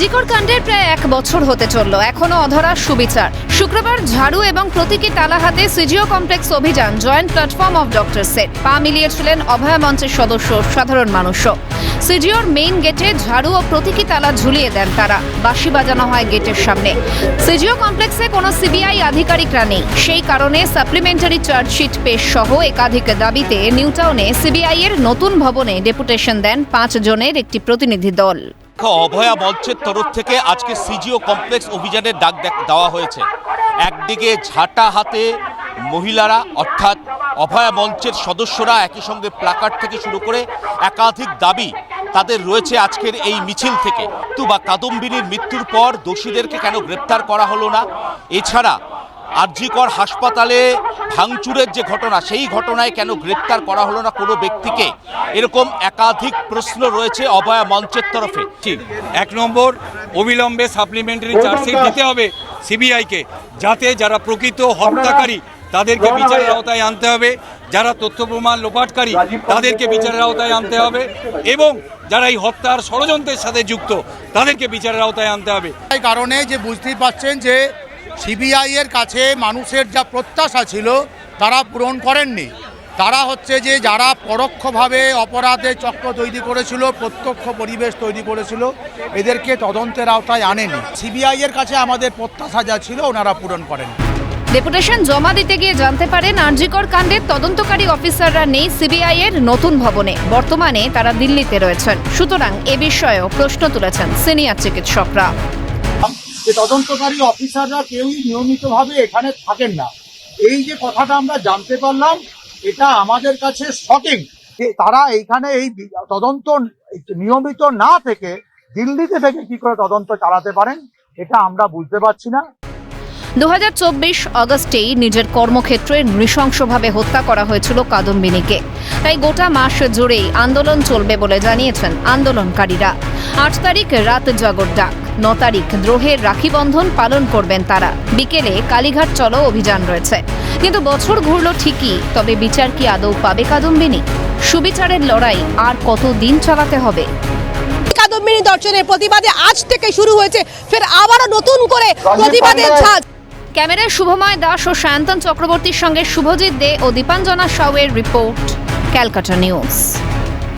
আরজিকর কাণ্ডের প্রায় এক বছর হতে চলল। এখনও অধরা সুবিচার। শুক্রবার ঝাড়ু এবং প্রতীকী তালা হাতে সিজিও কমপ্লেক্স অভিযান, জয়েন্ট প্ল্যাটফর্ম অফ ডক্টরসের পা মিলিয়েছিলেন অভয়া মঞ্চের সদস্য, সাধারণ মানুষও। সিজিওর মেইন গেটে ঝাড়ু ও প্রতীকী তালা ঝুলিয়ে দেন তারা। বাঁশি বাজানো হয় গেটের সামনে। সিজিও কমপ্লেক্সে কোনো সিবিআই আধিকারিকরা নেই। সেই কারণে সাপ্লিমেন্টারি চার্জশিট পেশ সহ একাধিক দাবিতে নিউটাউনে সিবিআই এর নতুন ভবনে ডেপুটেশন দেন পাঁচ জনের একটি প্রতিনিধি দল। অভয়া মঞ্চের তরফ থেকে আজকে সিজিও কমপ্লেক্স অভিযানের ডাক দেওয়া হয়েছে। একদিকে ঝাঁটা হাতে মহিলারা, অর্থাৎ অভয়া মঞ্চের সদস্যরা একই সঙ্গে প্লাকার্ড থেকে শুরু করে একাধিক দাবি তাদের রয়েছে আজকের এই মিছিল থেকে। তু বা কাদম্বিনীর মৃত্যুর পর দোষীদেরকে কেন গ্রেপ্তার করা হলো না? এছাড়া আরজিকর হাসপাতালে ভাঙচুরের যে ঘটনা সেই ঘটনায় কেন গ্রেপ্তার করা হলো না কোনো ব্যক্তিকে? এরকম একাধিক প্রশ্ন রয়েছে অভয়া মঞ্চের তরফে। ঠিক এক নম্বর অবিলম্বে সাপ্লিমেন্টারি চার্জশিট দিতে হবে সিবিআইকে যাতে যারা প্রকৃত হত্যাকারী তাদেরকে বিচারের আওতায় আনতে হবে। যারা তথ্য প্রমাণ লোপাটকারী তাদেরকে বিচারের আওতায় আনতে হবে। এবং যারা এই হত্যার ষড়যন্ত্রের সাথে যুক্ত তাদেরকে বিচারের আওতায় আনতে হবে। এই কারণে যে বুঝতেই পারছেন যে সিবিআই এর কাছে মানুষের যা প্রত্যাশা ছিল, তারা পূরণ করেননি। তারা হচ্ছে যে, যারা পরোক্ষভাবে অপরাধের চক্র তৈরি করেছিল, প্রত্যক্ষ পরিবেশ তৈরি করেছিল, এদেরকে তদন্তের আওতায় আনেনি। সিবিআই এর কাছে আমাদের প্রত্যাশা যা ছিল, ওনারা পূরণ করেন ডেপুটেশন জমা দিতে গিয়ে জানতে পারেন, আরজিকর কাণ্ডের তদন্তকারী অফিসাররা নেই সিবিআই এর নতুন ভবনে। বর্তমানে তারা দিল্লিতে রয়েছেন। সুতরাং এ বিষয়েও প্রশ্ন তুলেছেন সিনিয়র চিকিৎসকরা। যে তদন্তকারী অফিসাররা কেউই নিয়মিতভাবে এখানে থাকেন না। এই যে কথাটা আমরা জানতে পারলাম, এটা আমাদের কাছে শকিং তারা এইখানে এই তদন্ত নিয়মিত না থেকে দিল্লিতে থেকে কি করে তদন্ত চালাতে পারেন, এটা আমরা বুঝতে পারছি না। দু অগস্টেই নিজের কর্মক্ষেত্রে নৃশংসভাবে হত্যা করা হয়েছিল কাদম্বিনীকে। তাই গোটা মাস জুড়েই আন্দোলন চলবে বলে জানিয়েছেন আন্দোলনকারীরা। আট তারিখ রাত জাগর ডাক ন তারিখ দ্রোহের রাখি বন্ধন পালন করবেন তারা। বিকেলে কালীঘাট চলো অভিযান রয়েছে। কিন্তু বছর ঘুরল ঠিকই তবে বিচার কি আদৌ পাবে কাদম্বিনী? সুবিচারের লড়াই আর কত দিন চালাতে হবে? কাদম্বিনী দর্শনের প্রতিবাদে আজ থেকে শুরু হয়েছে ফের আবারও নতুন করে প্রতিবাদের ঝাঁজ ক্যামেরায় শুভময় দাস ও সায়ন্তন চক্রবর্তীর সঙ্গে শুভজিৎ দে ও দীপাঞ্জনা সাউয়ের রিপোর্ট, ক্যালকাটা নিউজ।